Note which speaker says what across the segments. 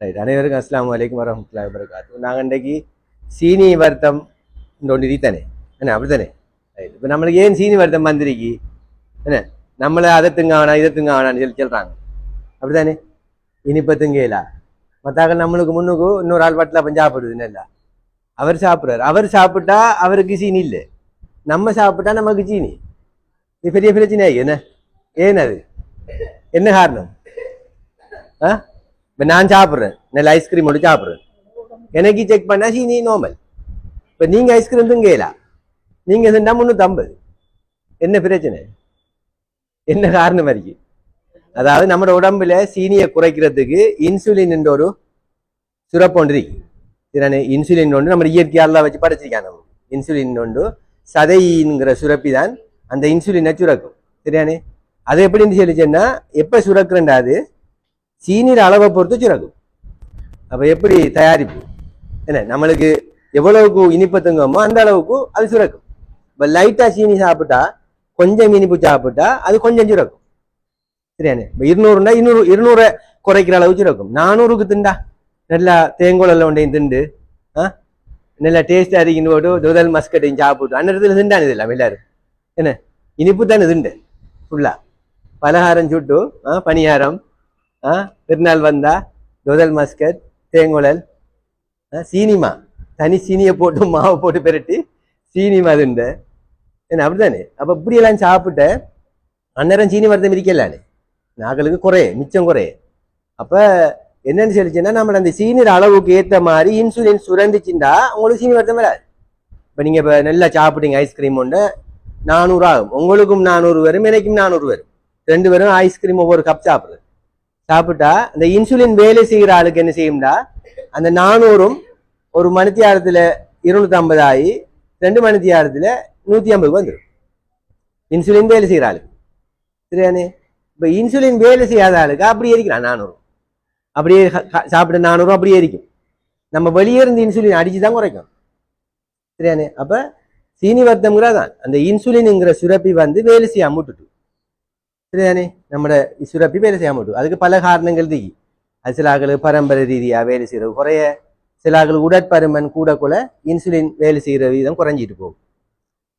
Speaker 1: Right அனைவருக்கும் அஸ்லாம் அலைக்கும் வரமத்துல்லாஹி வரகாத்து நாங்கள் இன்றைக்கு சீனி வருத்தம் இந்த ஒன்று தானே? என்ன அப்படித்தானே? ரைட் இப்போ நம்மளுக்கு ஏன் சீனி வருத்தம் வந்திருக்கு? என்ன நம்மளை அதை திங்க வேணாம் இதை திங்க வேணாம்னு சொல்லி சொல்கிறாங்க அப்படி தானே இனிப்பை திங்கலா மற்றாக்கள் நம்மளுக்கு முன்னுக்கு இன்னொரு ஆள் பாட்டில் அப்போ சாப்பிடுது இல்லை? அவர் சாப்பிட்றாரு. அவர் சாப்பிட்டா அவருக்கு சீனி இல்லை. நம்ம சாப்பிட்டா நமக்கு சீனி. இது பெரிய பிரச்சனை என்ன? ஏன் அது? என்ன காரணம்? ஆ? இப்போ நான் சாப்பிட்றேன். நல்ல ஐஸ்கிரீம் மட்டும் சாப்பிட்றேன். எனக்கு செக் பண்ணால் சீனி நார்மல் இப்போ நீங்கள் ஐஸ்கிரீம் திங்கலா நீங்கள் தின்னா முந்நூற்றம்பது என்ன பிரச்சனை? என்ன காரணம் இருக்கு அதாவது நம்ம உடம்புல சீனியை குறைக்கிறதுக்கு இன்சுலின் என்ற ஒரு சுரப்பு ஒன்று இருக்கு. இன்சுலின் ஒன்று நம்ம இயற்கையாலாம் வச்சு படைச்சிருக்காங்க. நம்ம இன்சுலின் ஒன்று சதைங்கிற சுரப்பி தான் அந்த இன்சுலினை சுரக்கும். சரியானே அது எப்படின்னு சொல்லிச்சேன்னா எப்போ சுரக்குறேன்டா அது? சீனியோட அளவை பொறுத்து சுரக்கும் அப்போ எப்படி தயாரிப்பு? என்ன நம்மளுக்கு எவ்வளவுக்கு இனிப்பு தங்கமோ அந்த அளவுக்கு அது சுரக்கும் இப்போ லைட்டாக சீனி சாப்பிட்டா கொஞ்சம் இனிப்பு சாப்பிட்டா அது கொஞ்சம் சுரக்கும் சரியானே? இப்போ இருநூறுண்டா இருநூறு இருநூறை குறைக்கிற அளவு சுரக்கும் நானூறுக்கு திண்டா? நல்லா தேங்கோலில் ஒன்றையும் திண்டு. ஆ? நல்லா டேஸ்ட்டாக அடிக்கின்னு போட்டு துதல் மஸ்கட்டையும் சாப்பிட்டு அந்த இடத்துல திண்டான் இது எல்லாரும். என்ன? இனிப்பு தானே திண்டு. ஃபுல்லாக பலகாரம் சுட்டு ஆ பணியாரம் ஆ? வந்தா துதல் மஸ்கட் தேங்குழல் ஆ, சீனிமா. தனி சீனியை போட்டு மாவை போட்டு பெரட்டி சீனிமா திண்டு என்ன அப்படிதானே அப்போ இப்படியெல்லாம் சாப்பிட்ட அந்நேரம் சீனி வருத்தம் இருக்கலானே நாகளுக்கு குறையே மிச்சம் குறையே. அப்போ என்னன்னு சொல்லிச்சுன்னா நம்ம அந்த சீனியர் அளவுக்கு ஏற்ற மாதிரி இன்சுலின் சுரந்துச்சுண்டா உங்களுக்கு சீனி வருத்தம் வராது. இப்போ நீங்கள் இப்போ நல்லா சாப்பிட்டீங்க ஐஸ்கிரீம் ஒன்று நானூறு ஆகும். உங்களுக்கும் நானூறு வரும் எனக்கும் நானூறு வரும். ரெண்டு பேரும் ஐஸ்கிரீம் ஒவ்வொரு கப் சாப்பிட்றது. சாப்பிட்டா அந்த இன்சுலின் வேலை செய்கிற ஆளுக்கு என்ன செய்யும்டா? அந்த நானூறும் ஒரு மணித்தியாரத்தில் இருநூத்தி ஐம்பது ஆகி ரெண்டு மணித்தியாரத்தில் நூற்றி ஐம்பது வந்துடும் இன்சுலின் வேலை செய்கிற ஆளுக்கு. சரியானே? இப்போ இன்சுலின் வேலை செய்யாத ஆளுக்கு அப்படியே இருக்கிறான் நானூறு. அப்படியே சாப்பிட சாப்பிட்ட நானூறு அப்படியே இருக்கும். நம்ம வெளியே இருந்து இன்சுலின் அடிச்சு தான் குறைக்கும். சரியானே? அப்போ சீனி வர்த்தம்ங்கிறதான். அந்த இன்சுலினுங்கிற சுரப்பி வந்து வேலை செய்யாம அமுட்டுட்டு சரிதானே நம்மட சுரப்பி வேலை செய்ய மாட்டோம் அதுக்கு பல காரணங்கள் இருக்கு அது சில ஆக்களுக்கு பரம்பரை ரீதியாக வேலை செய்கிறது குறைய சில ஆக்களுக்கு உடற்பருமன் கூட கூட இன்சுலின் வேலை செய்கிற விதம் குறைஞ்சிட்டு போகும்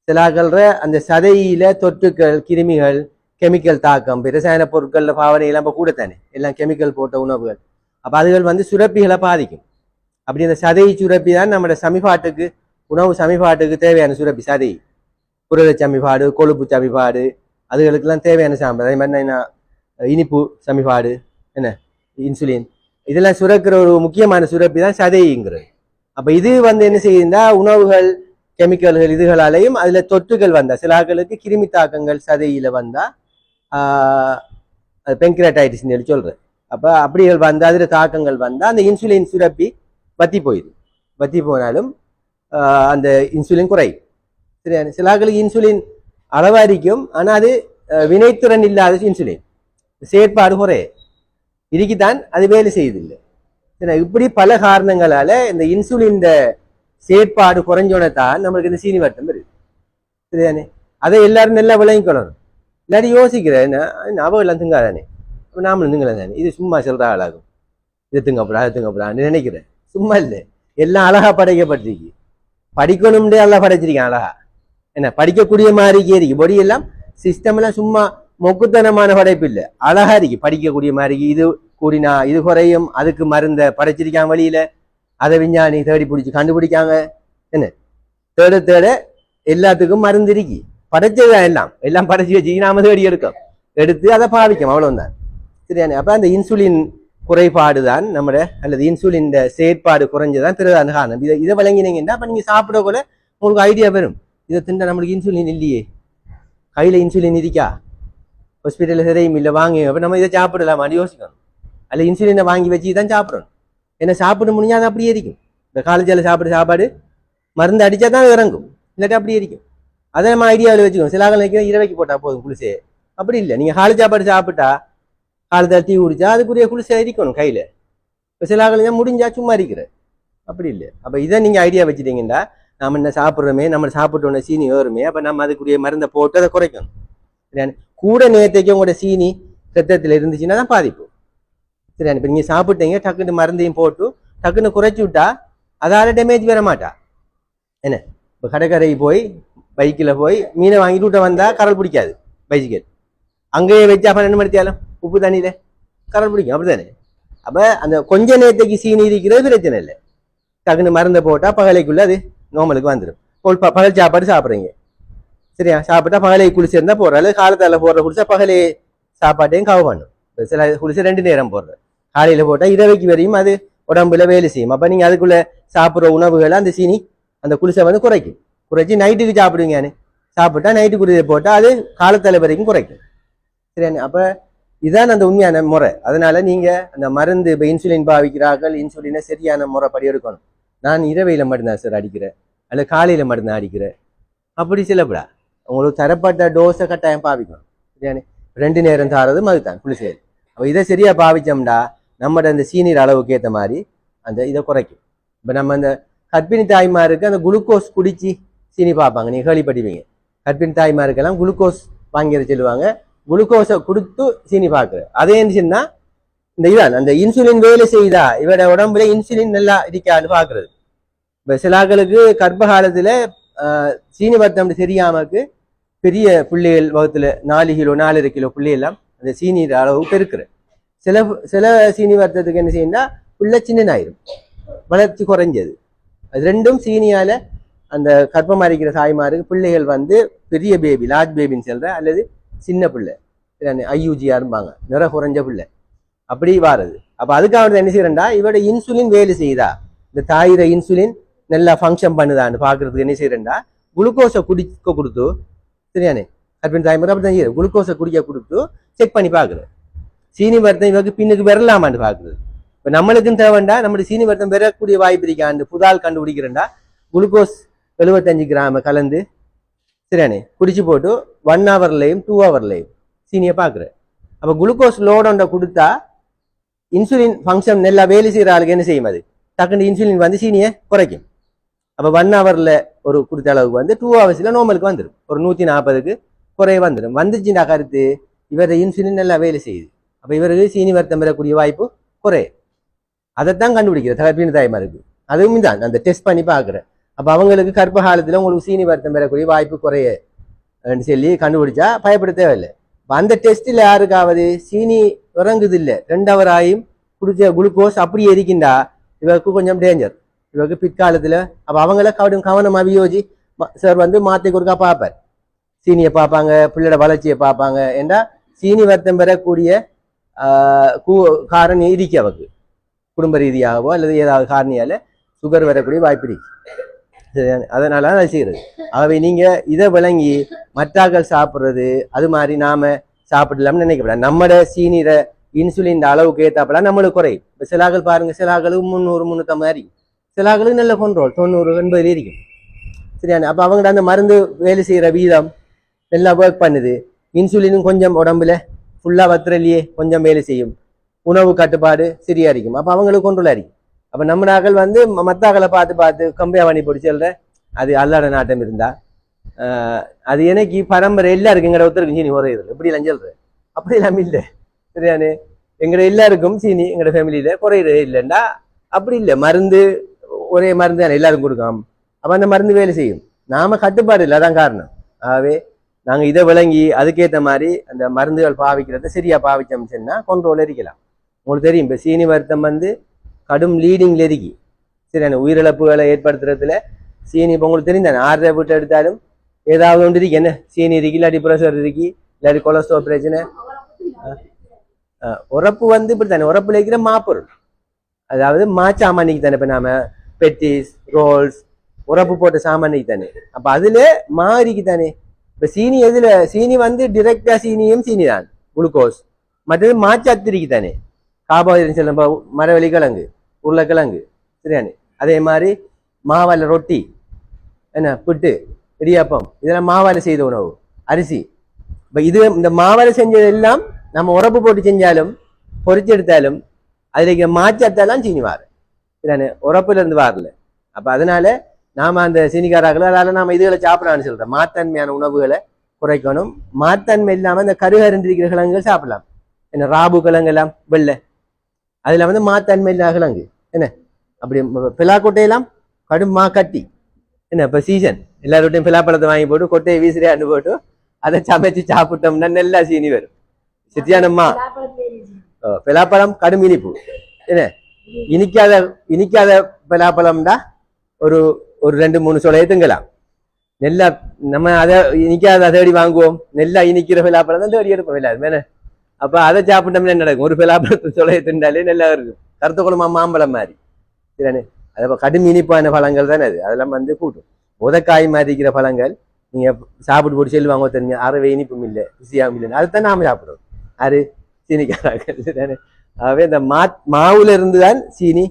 Speaker 1: சில ஆக்கள அந்த சதையில தொற்றுக்கள் கிருமிகள் கெமிக்கல் தாக்கம் ரசாயன பொருட்களில் பாவனையெல்லாம் இப்போ கூட தானே எல்லாம் கெமிக்கல் போட்ட உணவுகள் அப்போ அதுகள் வந்து சுரப்பிகளை பாதிக்கும் அப்படி அந்த சதை சுரப்பி தான் நம்மளோட சமிபாட்டுக்கு உணவு சமிபாட்டுக்கு தேவையான சுரப்பி சதை புரத சமிபாடு கொழுப்பு சமிபாடு அதுகளுக்கெல்லாம் தேவையான சாம்பல். அதே மாதிரி நான் இனிப்பு சமிபாடு என்ன இன்சுலின். இதெல்லாம் சுரக்கிற ஒரு முக்கியமான சுரப்பி தான் சதைங்கிறது. அப்போ இது வந்து என்ன செய்யுதுன்னா உணவுகள் கெமிக்கல்கள் இதுகளாலையும் அதில் தொற்றுகள் வந்தால் சில ஆக்களுக்கு கிருமி தாக்கங்கள் சதையில் வந்தால் அது பெங்க்ரேட்டைட்டிஸ் சொல்லி சொல்கிறேன் அப்போ அப்படிகள் வந்து அதில் தாக்கங்கள் வந்தால் அந்த இன்சுலின் சுரப்பி வத்தி போயிடுது வத்தி போனாலும் அந்த இன்சுலின் குறையும். சரியா? சில ஆக்களுக்கு இன்சுலின் அளவாரிக்கும் ஆனா அது வினைத்திறன் இல்லாத இன்சுலின் செயற்பாடு குறைய இதுக்குத்தான் அது வேலை செய்யுது இல்லை இப்படி பல காரணங்களால இந்த இன்சுலின் செயற்பாடு குறைஞ்சோடனே தான் நம்மளுக்கு இந்த சீனி வருத்தம் வருது. சரிதானே? அதை எல்லாரும் நல்லா விளங்கிக்கொள்ளணும். இல்லாட்டி யோசிக்கிறேன் அவள் எல்லாம் திங்காதானே? அப்போ நாமளும் திங்கலாம் தானே இது சும்மா சொல்ற ஆளாகும். இது திங்கப்படா அது திங்கப்படான்னு நினைக்கிறேன். சும்மா இல்லை. எல்லாம் அழகா படைக்கப்பட்டிருக்கு. படிக்கணும்னே எல்லாம் படைச்சிருக்கேன் அழகா. என்ன படிக்கக்கூடிய மாதிரி இருக்கு. பொடி எல்லாம் சிஸ்டம் எல்லாம் சும்மா மொக்குத்தனமான படைப்பு இல்லை. அழகா இருக்கு. படிக்கக்கூடிய மாதிரி இது கூடினா இது குறையும். அதுக்கு மருந்த படைச்சிருக்காங்க வழியில அதை விஞ்ஞானி தேடி பிடிச்சி கண்டுபிடிக்காங்க. என்ன? தேட தேட எல்லாத்துக்கும் மருந்து இருக்கு. படைச்சதுதான் எல்லாம்? எல்லாம் படைச்சு வச்சு நாம தேடி எடுக்கும் எடுத்து அதை பாவிக்கும். அவ்வளவுதான். சரியானே அப்ப அந்த இன்சுலின் குறைபாடு தான் நம்மட அல்லது இன்சுலின் செயற்பாடு குறைஞ்சதான் பிறதான காரணம். இதை இதை விளங்கினீங்கன்னா அப்ப நீங்க சாப்பிட கூட உங்களுக்கு ஐடியா வரும். இதை திண்ட நம்மளுக்கு இன்சுலின் இல்லையே. கையில இன்சுலின் இருக்கா? ஹாஸ்பிட்டலில் சரியும் இல்லை வாங்கி அப்போ நம்ம இதை சாப்பிடலாமான்னு யோசிக்கணும். அதில் இன்சுலினை வாங்கி வச்சு தான் சாப்பிடணும். ஏன்னா சாப்பிட முடிஞ்சால் அது அப்படியே இருக்கும். இந்த காலேஜில் சாப்பிட சாப்பாடு மருந்து அடித்தா தான் இறங்கும். இல்லாட்டி அப்படியே இருக்கும். அதை நம்ம ஐடியாவில் வச்சுக்கணும். சில ஆள் நினைக்கிறேன் இரவைக்கு போட்டால் போதும் குளிசே அப்படி இல்லை. நீங்கள் காலை சாப்பாடு சாப்பிட்டா காலத்தில் டீ குடிச்சா அதுக்குரிய குளிசை இருக்கணும் கையில். இப்போ சில ஆளுங்க முடிஞ்சா சும்மா இருக்கிற அப்படி இல்லை. அப்போ இதை நீங்கள் ஐடியா வச்சுட்டீங்கன்னா நம்ம என்ன சாப்பிட்றோமே நம்ம சாப்பிட்டோன்னே சீனி ஏறுமே அப்போ நம்ம அதுக்குரிய மருந்தை போட்டு அதை குறைக்கணும். சரியான கூட நேரத்தைக்கு உங்களோட சீனி ரத்தத்தில் இருந்துச்சுன்னா தான் பாதிப்பு. சரியா? இப்போ நீங்கள் சாப்பிட்டீங்க டக்குன்னு மருந்தையும் போட்டு டக்குன்னு குறைச்சி விட்டா அதால் டேமேஜ் வர மாட்டா. என்ன? இப்போ கடைக்கரைக்கு போய் பைக்கில் போய் மீனை வாங்கிட்டு விட்ட வந்தால் கரல் பிடிக்காது பைசிக்கல் அங்கேயே வச்சு அப்போ என்ன மணித்தாலும் உப்பு தண்ணியில் கரல் பிடிக்கும் அப்படிதானே அப்போ அந்த கொஞ்ச நேரத்துக்கு சீனி இருக்கிறது பிரச்சனை இல்லை. டக்குன்னு மருந்தை போட்டால் பகலைக்குள்ளே அது நோம்பலுக்கு வந்துடும் இப்போ ப- பகல் சாப்பாடு சாப்பிட்றீங்க. சரியா? சாப்பிட்டா பகலை குளிச்சிருந்தா போடுற அல்லது போடுற குளிச்சா பகலே சாப்பாட்டையும் கவு பண்ணும். சில குளிச்சு ரெண்டு நேரம் போடுற காலையில் போட்டால் இரவைக்கு வரையும் அது உடம்புல வேலை செய்யும். அப்போ நீங்கள் அதுக்குள்ளே சாப்பிட்ற உணவுகளை அந்த சீனி அந்த குளிசை வந்து குறைக்கும். குறைச்சி நைட்டுக்கு சாப்பிடுவீங்கன்னு சாப்பிட்டா நைட்டு குடிதை போட்டால் அது காலத்தால வரைக்கும் குறைக்கும். சரியான அப்போ இதுதான் அந்த உண்மையான முறை. அதனால நீங்கள் அந்த மருந்து இப்போ இன்சுலின் பாவிக்கிறார்கள் இன்சுலினை சரியான முறைப்படி எடுக்கணும். நான் இரவையில் மட்டும்தான் சார் அடிக்கிறேன். அல்லது காலையில் மட்டும்தான் அடிக்கிறேன். அப்படி சிலப்படா. உங்களுக்கு தரப்பட்ட டோஸை கட்டாயம் பாவிக்கணும். சரியானே ரெண்டு நேரம் தாரதும் அதுதான் குளிசேரி அப்போ இதை சரியாக பாவிச்சோம்டா நம்மட அந்த சீனியர் அளவுக்கு ஏற்ற மாதிரி அந்த இதை குறைக்கும். இப்போ நம்ம அந்த கர்ப்பிணி தாய்மாருக்கு அந்த குளுக்கோஸ் குடித்து சீனி பார்ப்பாங்க. நீங்கள் கேள்விப்பட்டுவீங்க கர்ப்பிணி தாய்மாருக்கெல்லாம் குளுக்கோஸ் வாங்கிட சொல்லுவாங்க. குளுக்கோஸை கொடுத்து சீனி பார்க்குற அதே இருந்துச்சுன்னா இந்த இதான் அந்த இன்சுலின் வேலை செய்யுதா இவட உடம்புல இன்சுலின் நல்லா இருக்கான்னு பாக்குறது இப்போ சிலாக்களுக்கு கர்ப்ப காலத்துல ஆஹ், சீனி வர்த்தம் தெரியாமக்கு பெரிய புள்ளிகள் வகுத்துல நாலு கிலோ நாலரை கிலோ புள்ளி எல்லாம் அந்த சீனி அளவு பெருக்குற சில சில சீனி வர்த்தத்துக்கு என்ன செய்யணும்னா புள்ள சின்னனாயிரும். வளர்ச்சி குறைஞ்சது. அது ரெண்டும் சீனியால அந்த கர்ப்பம் அரைக்கிற தாய்மாருக்கு பிள்ளைகள் வந்து பெரிய பேபி லார்ஜ் பேபின்னு சொல்ற அல்லது சின்ன பிள்ளை. ஐயூஜியா இருப்பாங்க நிற குறைஞ்ச பிள்ளை. அப்படி வாரது. அப்போ அதுக்காக என்ன செய்யறேன்டா? இவட இன்சுலின் வேலை செய்யுதா? இந்த தாயிர இன்சுலின் நல்லா ஃபங்க்ஷன் பண்ணுதான்னு பார்க்கறதுக்கு என்ன செய்யறேன்டா? குளுக்கோஸை குடிக்க கொடுத்து சரியானே? கர்ப்பிணி தாய்மார் அப்படி தான் செய்யுது. குளுக்கோஸை குடிக்க கொடுத்து செக் பண்ணி பார்க்குறேன் சீனி வருத்தம் இவருக்கு பின்னுக்கு வரலாமான்னு பார்க்குறது இப்போ நம்மளுக்கும் தேவைண்டா? நம்மளுடைய சீனி வருத்தம் வரக்கூடிய வாய்ப்பு இருக்கான்னு புதால் கண்டுபிடிக்கிறேன்டா? குளுக்கோஸ் எழுபத்தஞ்சு கிராம கலந்து சரியானே? குடிச்சு போட்டு ஒன் ஹவர்லேயும் டூ ஹவர்லையும் சீனியை பார்க்குறேன் அப்போ குளுக்கோஸ் லோடோண்ட கொடுத்தா இன்சுலின் ஃபங்க்ஷன் நல்லா வேலை செய்கிற ஆளுக்கு என்ன செய்யும் அது டக்குன்னு இன்சுலின் வந்து சீனியை குறைக்கும் அப்போ ஒன் ஹவரில் ஒரு குறித்த அளவுக்கு வந்து டூ ஹவர்ஸில் நோமலுக்கு வந்துடும் ஒரு நூற்றி நாற்பதுக்கு குறைய வந்துடும் வந்துச்சுன்னா கருத்து இவர் இன்சுலின் நல்லா வேலை செய்யுது அப்போ இவருக்கு சீனி வருத்தம் பெறக்கூடிய வாய்ப்பு குறைய அதைத்தான் கண்டுபிடிக்கிறது கர்ப்பிணி தாய்மாருக்கு அதுவும் தான் அந்த டெஸ்ட் பண்ணி பார்க்குறேன் அப்போ அவங்களுக்கு கர்ப்ப காலத்தில் உங்களுக்கு சீனி வருத்தம் பெறக்கூடிய வாய்ப்பு குறைய சொல்லி கண்டுபிடிச்சா பயப்பட தேவையில்லை அந்த டெஸ்ட்டில் யாருக்காவது சீனி இறங்குது இல்லை ரெண்டு hour குடிச்ச குளுக்கோஸ் அப்படியே இருக்கின்றா இவருக்கு கொஞ்சம் டேஞ்சர் இவருக்கு பிற்காலத்தில் அப்போ அவங்கள கவனம் கவனமாக வியோஜி சார் வந்து மாற்றி கொடுக்கா பார்ப்பார். சீனியை பார்ப்பாங்க பிள்ளையோட வளர்ச்சியை பார்ப்பாங்க ஏண்டா சீனி வருத்தம் பெறக்கூடிய ஆஹ், காரணம் இருக்கு அவருக்கு. குடும்ப ரீதியாகவோ அல்லது ஏதாவது காரணியால் சுகர் வரக்கூடிய வாய்ப்பு இருக்கு. சரியான அதனால தான் அது செய்கிறது ஆகவே நீங்கள் இதை விளங்கி மற்றாக்கள் சாப்பிட்றது அது மாதிரி நாம் சாப்பிடலாம்னு நினைக்கப்படாது. நம்மட சீனிர இன்சுலின் அளவுக்கு ஏத்தாப்பெல்லாம் நம்மளுக்கு குறை. இப்போ சிலாக்கள் பாருங்கள் சிலாக்களுக்கு முந்நூறு முந்நூற்றம்பது இருக்கும் சிலாக்களுக்கு நல்ல கொண்டோல் தொண்ணூறு எண்பதுல இருக்கும் சரியான அப்போ அவங்கள்ட்ட அந்த மருந்து வேலை செய்கிற வீதம் நல்லா ஒர்க் பண்ணுது. இன்சுலினும் கொஞ்சம் உடம்புல ஃபுல்லாக வத்துறலையே கொஞ்சம் வேலை செய்யும். உணவு கட்டுப்பாடு சரியாக இருக்கும். அப்போ அவங்களுக்கு கொண்டுள்ள இருக்கும். அப்போ நம்ம நாக்கள் வந்து ம- மத்தாக்களை பார்த்து பார்த்து கம்பியா பண்ணி பிடிச்சல்ற அது அல்லாட நாட்டம் இருந்தா அது எனக்கு பரம்பரை எல்லாருக்கும் எங்கட ஒருத்தருக்கும் சீனி ஒரே இதில். இப்படி எல்லாம் அப்படி இல்லாமல் இல்லை. சரியானே? எங்கட எல்லாருக்கும் சீனி எங்கட ஃபேமிலியில குறையிறது இல்லைண்டா. அப்படி இல்லை. மருந்து ஒரே மருந்து தானே எல்லாருக்கும் கொடுக்காம. அப்ப அந்த மருந்து வேலை செய்யும். நாம கட்டுப்பாடு இல்லை அதான் காரணம். ஆகவே நாங்கள் இதை விளங்கி அதுக்கேற்ற மாதிரி அந்த மருந்துகள் பாவிக்கிறத சரியா பாவிச்சோம்னு சொன்னா கொண்டோல இருக்கலாம். உங்களுக்கு தெரியும் இப்போ சீனி வருத்தம் வந்து கடும் லீடிங்ல இருக்கி சரியான உயிரிழப்புகளை ஏற்படுத்துறதுல சீனி இப்போ உங்களுக்கு தெரியும் ஆறரை விட்டு எடுத்தாலும் ஏதாவது ஒன்று இருக்கு. என்ன? சீனி இருக்கு இல்லாட்டி ப்ரெஷர் இருக்கு இல்லாட்டி கொலஸ்ட்ரால் பிரச்சனை. உறப்பு உரப்பு வந்து இப்படி தானே. உறப்புல இருக்கிற மாப்பொருள். அதாவது மாச்சாமானிக்கு தானே இப்போ நாம பெட்டிஸ் ரோல்ஸ் உரப்பு போட்ட சாமானிக்கு தானே. அப்போ அதுல மாறிக்கு தானே. இப்போ சீனி எதுல? சீனி வந்து டிரெக்டா சீனியும் சீனி தான். குளுக்கோஸ் மற்றது மாச்சாத்திரிக்கு தானே. கார்போஹைட்ரேட் சொல்ல மரவள்ளி கிழங்கு. உருளைக்கிழங்கு சரியானே அதே மாதிரி மாவால ரொட்டி என்ன புட்டு இடியாப்பம் இதெல்லாம் மாவால செய்த உணவு அரிசி. இப்ப இது இந்த மாவால செஞ்சதெல்லாம் நம்ம உரப்பு போட்டு செஞ்சாலும் பொறிச்சு எடுத்தாலும் அதுல மாச்சாத்தாலாம் சீனி வாரு. சரியானே உரப்புல இருந்து வாரல. அப்ப அதனால நாம அந்த சீனிக்காராக்கள் அதனால நாம இதுகளை சாப்பிடலாம்னு சொல்றோம். மாத்தன்மையான உணவுகளை குறைக்கணும். மாத்தன்மை இல்லாம இந்த கருகருந்திருக்கிற கிழங்குகள் சாப்பிடலாம். என்ன ராபு கிழங்கு எல்லாம் வெள்ளை அதுல வந்து மாத்தன்மை இல்லாகலங்கு என்ன? அப்படி பிலாக்கொட்டையெல்லாம் கடும் மா கட்டி என்ன? இப்ப சீசன் எல்லாரோட்டையும் பிலாப்பழத்தை வாங்கி போட்டு கொட்டையை வீசுறியாண்டு போட்டு அதை சமைச்சு சாப்பிட்டோம்னா நல்லா சீனி வரும். சித்தியானம்மா. பிலாப்பழம் கடும் இனிப்பு. என்ன? இனிக்காத இனிக்காத பலாப்பழம்டா ஒரு ஒரு ரெண்டு மூணு சொலையை திங்கலாம். நெல்லா நம்ம அதை இனிக்காத தேடி வாங்குவோம். நெல்லா இனிக்கிற பலாப்பழம் தான் தேடி எடுப்போம். இல்லை அது மேலே அப்ப அதை சாப்பிட்டோம்னா என்ன நடக்கும்? ஒரு பலாப்பழத்தை சொலையை திண்டாலே நல்லா இருக்கும். கருத்த குளமா மாம்பழம் மாதிரி. சரிண்ணே அது கடும் இனிப்பான பழங்கள் தானே அது. அதெல்லாம் வந்து கூட்டும். உதக்காய் மாதிரி இருக்கிற பழங்கள் நீங்க சாப்பிட்டு போட்டு செல்வாங்க தெரிஞ்சு அறவே இனிப்பும் இல்லை ருசியாகவும் இல்லை அதுதான் நாம சாப்பிடுவோம் அது சீனிக்காராக்கள் சரிதானே? ஆகவே இந்த மா மாவுல இருந்து தான் சீனி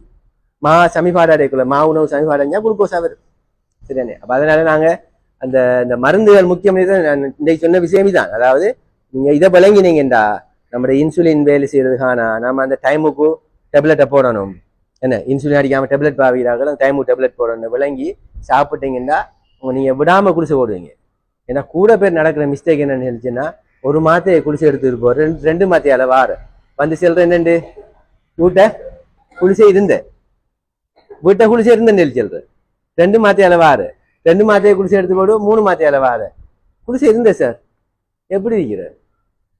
Speaker 1: மா சமிபாடு அடையக்குள்ள மா உணவு சமிபாடு அடைஞ்சா வரும் சரியானே அப்போ அதனால நாங்க அந்த இந்த மருந்துகள் முக்கியம் நான் இன்றைக்கு சொன்ன விஷயமே தான். அதாவது நீங்க இதை விளங்கினீங்கடா நம்முடைய இன்சுலின் வேலை செய்யறதுக்கான நம்ம அந்த டைமுக்கு டெப்லெட்டை போடணும். என்ன? இன்சுலின் அடிக்காமல் டெப்லெட் பாவிக்கிறார்கள். அந்த டைமுக்கு டெப்லெட் போடணும். விளங்கி சாப்பிட்டீங்கன்னா உங்க நீங்க விடாம குடிசை போடுவீங்க. ஏன்னா கூட பேர் நடக்கிற மிஸ்டேக் என்னன்னு சொல்லிச்சுன்னா ஒரு மாத்தையை குடிசை எடுத்துட்டு போ. ரெண்டு ரெண்டு மாத்தையால வார. வந்து செல்ற என்னண்டு? வீட்டை குளிசை இருந்த. வீட்டை குளிச்சு இருந்தேன் சொல்லி சொல்ற ரெண்டு மாத்தையால வாரு. ரெண்டு மாத்தையை குளிசை எடுத்து போடு மூணு மாத்தையால வார. குளிசை இருந்தேன் சார். எப்படி இருக்கிற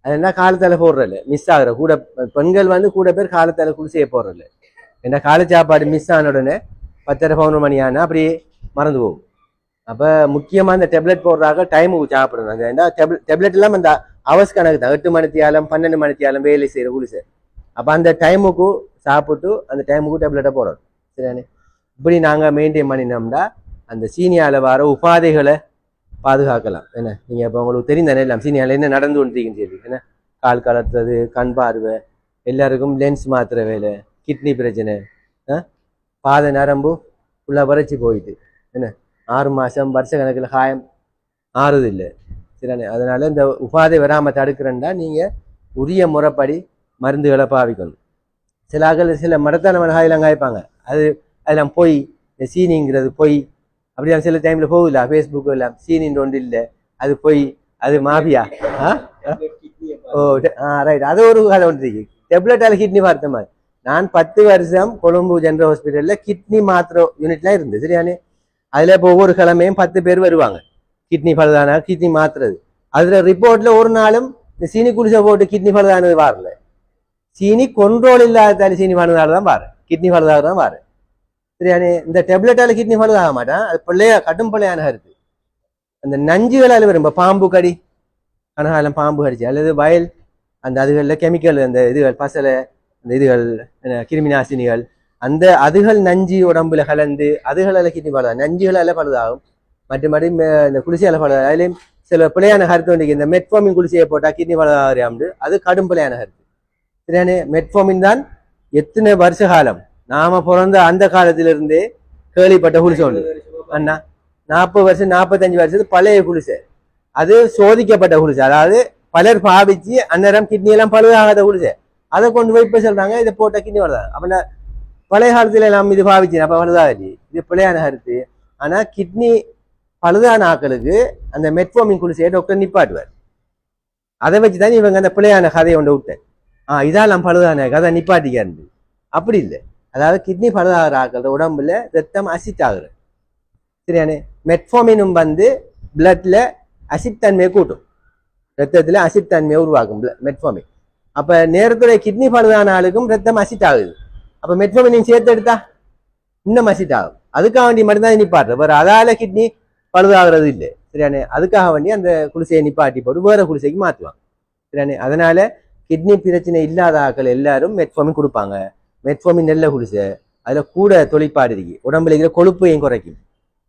Speaker 1: அது என்ன காலத்தால போடுறல மிஸ் ஆகுற. கூட பெண்கள் வந்து கூட பேர் காலத்தால குளிசையை போடுறல ஏன்னா காலை சாப்பாடு மிஸ் ஆன உடனே பத்தரை பதினொரு மணி ஆனால் அப்படியே மறந்து போகும். அப்போ முக்கியமாக இந்த டெப்லெட் போடுறாங்க டைமுக்கு சாப்பிடணும். அந்த ஏன்னா டெப்லெட் எல்லாம் அந்த அவர்ஸ் கணக்கு தான். எட்டு மணித்தியாலும் பன்னெண்டு மணித்தியாலும் வேலை செய்யற குளிசை அப்போ அந்த டைமுக்கு சாப்பிட்டு அந்த டைமுக்கு டெப்லெட்டை போடணும். சரியானே இப்படி நாங்கள் மெயின்டைன் பண்ணினோம்னா அந்த சீனியாவில் வர உபாதைகளை பாதுகாக்கலாம். என்ன? நீங்கள் இப்போ உங்களுக்கு தெரியும் தானே எல்லாம் சீனியால என்ன நடந்து கொண்டிருக்குன்னு சொல்லி என்ன? கால் கலத்துறது கண் பார்வை எல்லாருக்கும் லென்ஸ் மாத்திர வேலை கிட்னி பிரச்சனை பாத நரம்பு ஃபுல்லாக வறட்சி போயிட்டு. என்ன? ஆறு மாதம் வருஷ கணக்கில் காயம் ஆறுது இல்லை சரிண்ணே அதனால் இந்த உபாதை வராமல் தடுக்கிறேன்டா நீங்கள் உரிய முறைப்படி மருந்துகளை பாவிக்கணும். சில அகல் சில மடத்தான மிளகாயெல்லாம் காய்ப்பாங்க. அது அதெல்லாம் பொய் இந்த சீனிங்கிறது பொய். அப்படிலாம் சில டைமில் போகல. ஃபேஸ்புக்கோ எல்லாம் சீனின் ஒன்று இல்லை. அது பொய் அது மாபியா ஆ? ஓ ஆ ரைட் அது ஒரு கதை ஒன்று இருக்கு. டெப்லெட்டால் கிட்னி பார்த்த மாதிரி. நான் பத்து வருஷம் கொழும்பு ஜென்ரல் ஹாஸ்பிட்டலில் கிட்னி மாத்திர யூனிட்லாம் இருந்தது சரியானே? அதுல இப்போ ஒவ்வொரு கிழமையும் பத்து பேர் வருவாங்க. கிட்னி பழுதானா? கிட்னி மாத்துறது. அதுல ரிப்போர்ட்ல ஒரு நாளும் இந்த சீனி குடிசை போட்டு கிட்னி பழுதானது வரல. சீனி கொண்ட்ரோல் இல்லாத சீனி பழுதால தான் பாரு கிட்னி பழுதாக தான் பாரு சரியானே இந்த டெப்லெட்டால கிட்னி பழுதாக மாட்டான். அது பிள்ளையா கடும் பிள்ளையான இருக்கு அந்த நஞ்சுகளால வரும் இப்போ பாம்பு கடி. கனகாலம் பாம்பு கடிச்சு அல்லது வயல் அந்த அதுகளில் கெமிக்கல் அந்த இதுகள் பசலை அந்த இதுகள் கிருமி நாசினிகள் அந்த அதுகள் நஞ்சு உடம்புல கலந்து அதுகளால் கிட்னி பழுதாகும் நஞ்சுகளால் பழுதாகும் மற்றபடி ம- இந்த குளிசையால் பழுதாகும் அதுலேயும் சில பிள்ளையான கருத்து வந்து இந்த மெட்ஃபோமின் குளிசையை போட்டால் கிட்னி பழுதாகிறாம்னு அது கடும் பிள்ளையான கருத்து. சரியானே மெட்ஃபார்மின் தான் எத்தனை வருஷ காலம்? நாம பிறந்த அந்த காலத்திலிருந்தே கேள்விப்பட்ட குளிசை உண்டு அண்ணா நாற்பது வருஷம் நாற்பத்தஞ்சு வருஷத்து பழைய குளிசை அது சோதிக்கப்பட்ட குளிசை அதாவது பலர் பாவிச்சு அந்நேரம் கிட்னி எல்லாம் பழுதாகாத குளிசை அதை கொண்டு போய் இப்ப சொல்றாங்க இதை போட்ட கிட்னி வருதாங்க அப்ப பழைய காலத்துல எல்லாம் இது பாவிச்சு அப்ப வருதாகி இது பிள்ளையான கருத்து. ஆனா கிட்னி பழுதான ஆக்களுக்கு அந்த மெட்ஃபார்மின் குளிசையை டாக்டர் நிப்பாட்டுவார். அதை வச்சுதான் இவங்க அந்த பிள்ளையான கதையை கொண்டு விட்டேன். ஆ இதெல்லாம் பழுதான கதை நிப்பாட்டிக்காரு அப்படி இல்லை. அதாவது கிட்னி பழுதாகிற ஆக்களோட உடம்புல ரத்தம் அசிட் ஆகுறது சரியானே? மெட்ஃபோமினும் வந்து பிளட்ல அசிட் தன்மையை கூட்டும். ரத்தத்தில் அசிட் தன்மையை உருவாக்கும் மெட்ஃபார்மின் அப்போ நேரத்துடைய கிட்னி பழுதான ஆளுக்கும் ரத்தம் அசிட் ஆகுது அப்போ மெட்ஃபோமினையும் சேர்த்து எடுத்தா இன்னும் அசிட் ஆகும் அதுக்காக வேண்டி மட்டும்தான் நிப்பாட்டுற. வேறு அதால கிட்னி பழுதாகிறது இல்லை. சரியானே? அதுக்காக வேண்டி அந்த குளிசையை நிப்பாட்டி போட்டு வேற குளிசைக்கு மாற்றுவாங்க சரியானே? அதனால கிட்னி பிரச்சனை இல்லாத ஆட்கள் எல்லாரும் மெட்ஃபோமின் கொடுப்பாங்க. மெட்ஃபோமின் நெல்லை குளிசை அதில் கூட தொழிற்பாடு இருக்கு. உடம்புல இருக்கிற கொழுப்பையும் குறைக்கும்?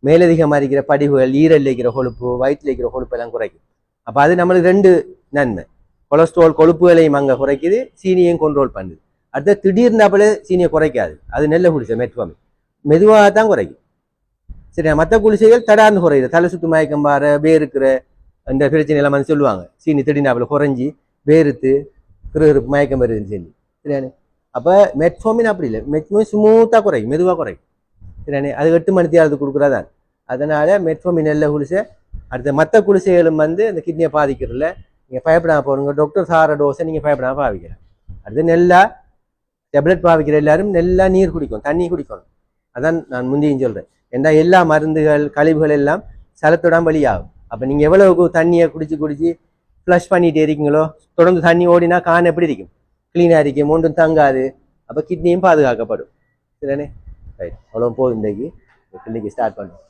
Speaker 1: மேலதிகமாக இருக்கிற படிவுகள் ஈரல் இருக்கிற கொழுப்பு வயிற்றில் இருக்கிற கொழுப்பு எல்லாம் குறைக்கும். அப்போ அது நம்மளுக்கு ரெண்டு நன்மை. கொலஸ்ட்ரால் கொழுப்புகளையும் அங்கே குறைக்குது சீனியையும் கண்ட்ரோல் பண்ணுது. அடுத்த திடீர்னாப்பில் சீனியை குறைக்காது. அது நெல்லை குளிசை மெட்ஃபார்மின் மெதுவாக தான் குறைக்கும். சரி மற்ற குளிசைகள் தடார்னு குறையுது. தலை சுத்து மயக்கம் பார வேறுக்கிற அந்த பிரச்சனை எல்லாம் வந்து சொல்லுவாங்க. சீனி திடீர்னாப்பில் குறைஞ்சி வேறுத்து கிருகிருப்பு மயக்கம் வருதுன்னு சொல்லி. சரியானே? அப்போ மெட்ஃபோமின் அப்படி இல்லை. மெட்ஃபோமின் ஸ்மூத்தாக குறையும் மெதுவாக குறையும். சரியானே அது எட்டு மணி தேர்தல் கொடுக்குறதான் அதனால் மெட்ஃபோமின் எல்லாம் குளிசை அடுத்த மற்ற குளிசைகளும் வந்து அந்த கிட்னியை பாதிக்கிறதில்ல நீங்கள் பயப்படாமல் போகணுங்க டாக்டர் சார டோஸை நீங்கள் பயப்படாமல் பாவிக்கிறோம் அடுத்து நெல்லா டெப்லெட் பாவிக்கிற எல்லாரும் நெல்லா நீர் குடிக்கும் தண்ணி குடிக்கணும். அதான் நான் முந்தியும் சொல்கிறேன் ஏன்னா எல்லா மருந்துகள் கழிவுகள் எல்லாம் சலத்துடன் வழியாகும் அப்போ நீங்கள் எவ்வளவுக்கு தண்ணியை குடிச்சு குடிச்சு ஃப்ளஷ் பண்ணிகிட்டே இருக்கீங்களோ தொடர்ந்து தண்ணி ஓடினா கான் எப்படி இருக்கும் க்ளீனாக இருக்கும் ஒன்றும் தங்காது அப்போ கிட்னியும் பாதுகாக்கப்படும் சரிதானே ரைட் அவ்வளோ போதும் இன்றைக்கு கிட்னிக்கு ஸ்டார்ட் பண்ணுவோம்